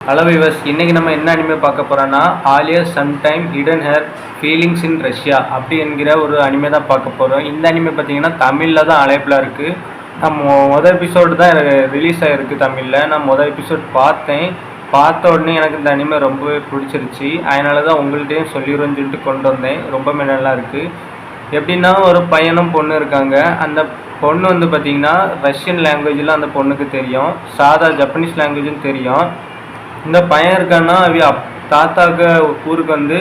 Hello viewers இன்றைக்கி நம்ம என்ன அனிமே பார்க்க போகிறோன்னா Alya sometime hidden her feelings in Russia அப்படி என்கிற ஒரு அனிமே தான் பார்க்க போகிறோம் இந்த அனிமே பார்த்தீங்கன்னா தமிழில் தான் அழைப்பில் இருக்குது நம்ம மொதல் எபிசோடு தான் ரிலீஸ் ஆகிருக்கு தமிழில். நான் மொதல் எபிசோட் பார்த்தேன். பார்த்த உடனே எனக்கு இந்த அனிமே ரொம்பவே பிடிச்சிருச்சு. அதனால தான் உங்கள்கிட்டயும் சொல்லிடுவேன்னு சொல்லிட்டு கொண்டு வந்தேன். ரொம்பவே நல்லா இருக்குது எப்படின்னா ஒரு பையனும் பொண்ணு இருக்காங்க. அந்த பொண்ணு வந்து பார்த்திங்கன்னா ரஷ்யன் லாங்குவேஜில் அந்த பொண்ணுக்கு தெரியும். சாதா ஜப்பனீஸ் லாங்குவேஜும் தெரியும். இந்த பையன் இருக்கான்னா அவ அப் தாத்தாக்கு ஊருக்கு வந்து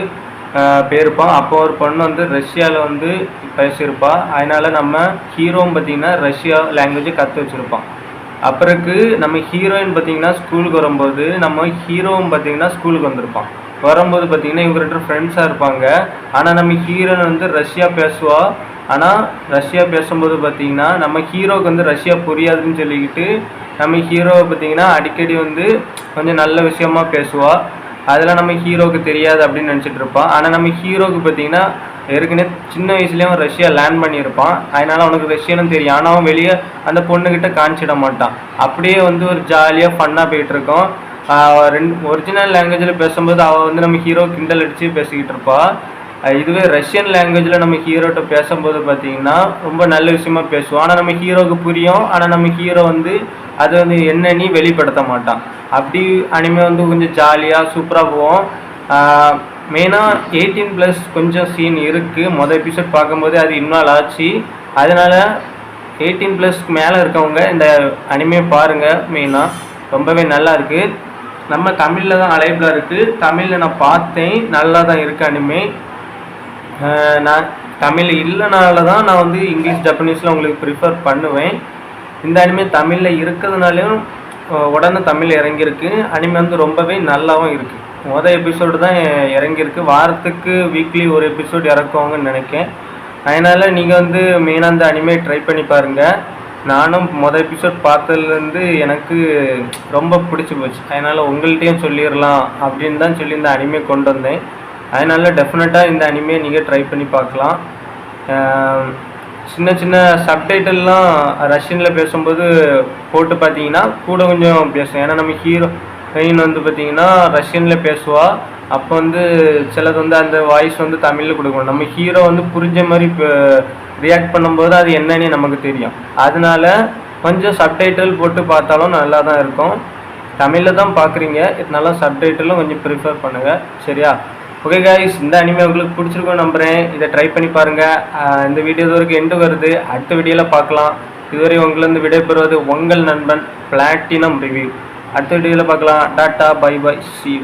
போயிருப்பான் அப்போ ஒரு பொண்ணு வந்து ரஷ்யாவில் வந்து பேசியிருப்பா. அதனால நம்ம ஹீரோவும் பார்த்தீங்கன்னா ரஷ்யா லாங்குவேஜை கற்று வச்சுருப்பான். அப்புறக்கு நம்ம ஹீரோயின் பார்த்தீங்கன்னா ஸ்கூலுக்கு வரும்போது நம்ம ஹீரோவும் பார்த்தீங்கன்னா ஸ்கூலுக்கு வந்திருப்பான். வரும்போது பார்த்தீங்கன்னா இவங்க ரெண்டு ஃப்ரெண்ட்ஸாக இருப்பாங்க. ஆனால் நம்ம ஹீரோயின் வந்து ரஷ்யா பேசுவா. ஆனால் ரஷ்யா பேசும்போது பார்த்தீங்கன்னா நம்ம ஹீரோவுக்கு வந்து ரஷ்யா புரியாதுன்னு சொல்லிக்கிட்டு நம்ம ஹீரோவை பார்த்தீங்கன்னா அடிக்கடி வந்து கொஞ்சம் நல்ல விஷயமா பேசுவா. அதெல்லாம் நம்ம ஹீரோவுக்கு தெரியாது அப்படின்னு நினச்சிட்டு இருப்பான் ஆனால் நம்ம ஹீரோவுக்கு பார்த்தீங்கன்னா ஏற்கனவே சின்ன வயசுலேயே அவன் ரஷ்யா லேர்ன் பண்ணியிருப்பான். அதனால அவனுக்கு ரஷ்யான்னு தெரியும். ஆனால் அவன் வெளியே அந்த பொண்ணுக்கிட்ட காமிச்சிட மாட்டான். அப்படியே வந்து ஒரு ஜாலியாக ஃபன்னாக போயிட்டுருக்கோம் ரெண்டு ஒரிஜினல் லாங்குவேஜில் பேசும்போது அவள் வந்து நம்ம ஹீரோ கிண்டல் அடித்து பேசிக்கிட்டு இருப்பாள் இதுவே ரஷ்யன் லாங்குவேஜில் நம்ம ஹீரோட்ட பேசும்போது பார்த்தீங்கன்னா ரொம்ப நல்ல விஷயமா பேசுவோம். ஆனால் நம்ம ஹீரோவுக்கு புரியும். ஆனால் நம்ம ஹீரோ வந்து அது வந்து என்னன்னு வெளிப்படுத்த மாட்டான். அப்படி அனிமே வந்து கொஞ்சம் ஜாலியாக சூப்பராக போவோம். மெயினாக எயிட்டீன் ப்ளஸ் கொஞ்சம் சீன் இருக்குது மொதல் எபிசோட் பார்க்கும்போது அது இன்வால்வ் ஆச்சு. அதனால் எயிட்டீன் ப்ளஸ்க்கு மேலே இருக்கவங்க இந்த அனிமே பாருங்கள் மெயினாக ரொம்பவே நல்லா இருக்குது நம்ம தமிழில் தான் அலைபிளாக இருக்குது தமிழில் நான் பார்த்தேன். நல்லா தான் இருக்குது அனிமே நான் தமிழ் இல்லைனால தான் நான் வந்து இங்கிலீஷ் ஜப்பனீஸில் உங்களுக்கு ப்ரிஃபர் பண்ணுவேன். இந்த அனிமே தமிழில் இருக்கிறதுனாலையும் உடனே தமிழ் இறங்கியிருக்கு. அனிமே வந்து ரொம்பவே நல்லாவும் இருக்குது மொதல் எபிசோடு தான் இறங்கியிருக்கு. வாரத்துக்கு வீக்லி ஒரு எபிசோடு இறக்குவாங்கன்னு நினைக்கேன். அதனால் நீங்கள் வந்து மெயினாக அந்த அனிமே ட்ரை பண்ணி பாருங்கள் நானும் மொதல் எபிசோட் பார்த்ததுலேருந்து எனக்கு ரொம்ப பிடிச்சி போச்சு. அதனால் உங்கள்கிட்டயும் சொல்லிடலாம் அப்படின்னு தான் சொல்லி இந்த அனிமே கொண்டு வந்தேன். அதனால் டெஃபினட்டாக இந்த அனிமே நீங்கள் ட்ரை பண்ணி பார்க்கலாம். சின்ன சின்ன சப்டைட்டில்லாம் ரஷ்யனில் பேசும்போது போட்டு பார்த்தீங்கன்னா கூட கொஞ்சம் பேசும் ஏன்னா நம்ம ஹீரோ மெயின் வந்து பார்த்தீங்கன்னா ரஷ்யனில் பேசுவா. அப்போ வந்து சிலது வந்து அந்த வாய்ஸ் வந்து தமிழில் கொடுக்கணும் நம்ம ஹீரோ வந்து புரிஞ்ச மாதிரி இப்போ ரியாக்ட் பண்ணும்போது அது என்னன்னு நமக்கு தெரியும். அதனால கொஞ்சம் சப்டைட்டில் போட்டு பார்த்தாலும் நல்லா தான் இருக்கும். தமிழில் தான் பார்க்குறீங்க. இதனால சப்டைட்டிலும் கொஞ்சம் ப்ரிஃபர் பண்ணுங்கள் சரியா? ஓகே காய்ஸ் இந்த அனிமே உங்களுக்கு பிடிச்சிருக்கும் நம்புகிறேன் இதை ட்ரை பண்ணி பாருங்கள் இந்த வீடியோ வரைக்கும் எண்டு வருது. அடுத்த வீடியோவில் பார்க்கலாம். இதுவரை உங்களிருந்து விடைபெறுவது உங்கள் நண்பன் பிளாட்டினம் ரிவ்யூ அடுத்த வீடியோவில் பார்க்கலாம். Tata bye by C